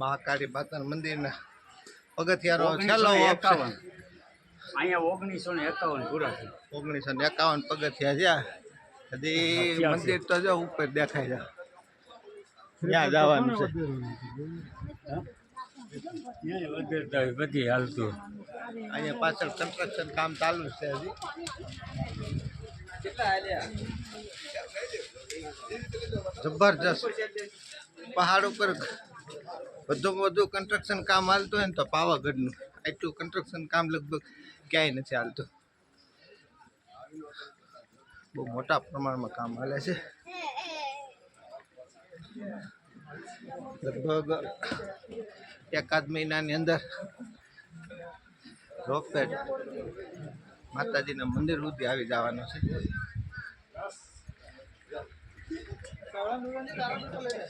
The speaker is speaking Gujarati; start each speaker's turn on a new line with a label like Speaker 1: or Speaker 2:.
Speaker 1: મહાકાળી માતાના મંદિરના પગથિયારો છેલ્લો
Speaker 2: એકાવન. અહીંયા ઓગણીસો ને એકાવન પૂરા
Speaker 1: ઓગણીસો ને એકાવન પગથિયા છે. હજી મંદિર તો જો ઉપર દેખાય છે. ત્યાં જવાનું છે.
Speaker 2: બધી હાલતું.
Speaker 1: અહીંયા પાછળ કન્સ્ટ્રક્શન કામ ચાલુ છે હજી. જબરજસ્ત. પહાડ ઉપર વધુમાં વધુ કન્સ્ટ્રક્શન કામ હાલતું હોય ને તો પાવાગઢનું. એટલું કન્સ્ટ્રક્શન કામ લગભગ ક્યાંય નથી હાલતું. બહુ મોટા પ્રમાણમાં કામ હાલે છે. લગભગ એકાદ મહિનાની અંદર રોપેડ માતાજીના મંદિર સુધી આવી જવાનું છે. કાવડા નુરા ને કાવડા તો લઈ લે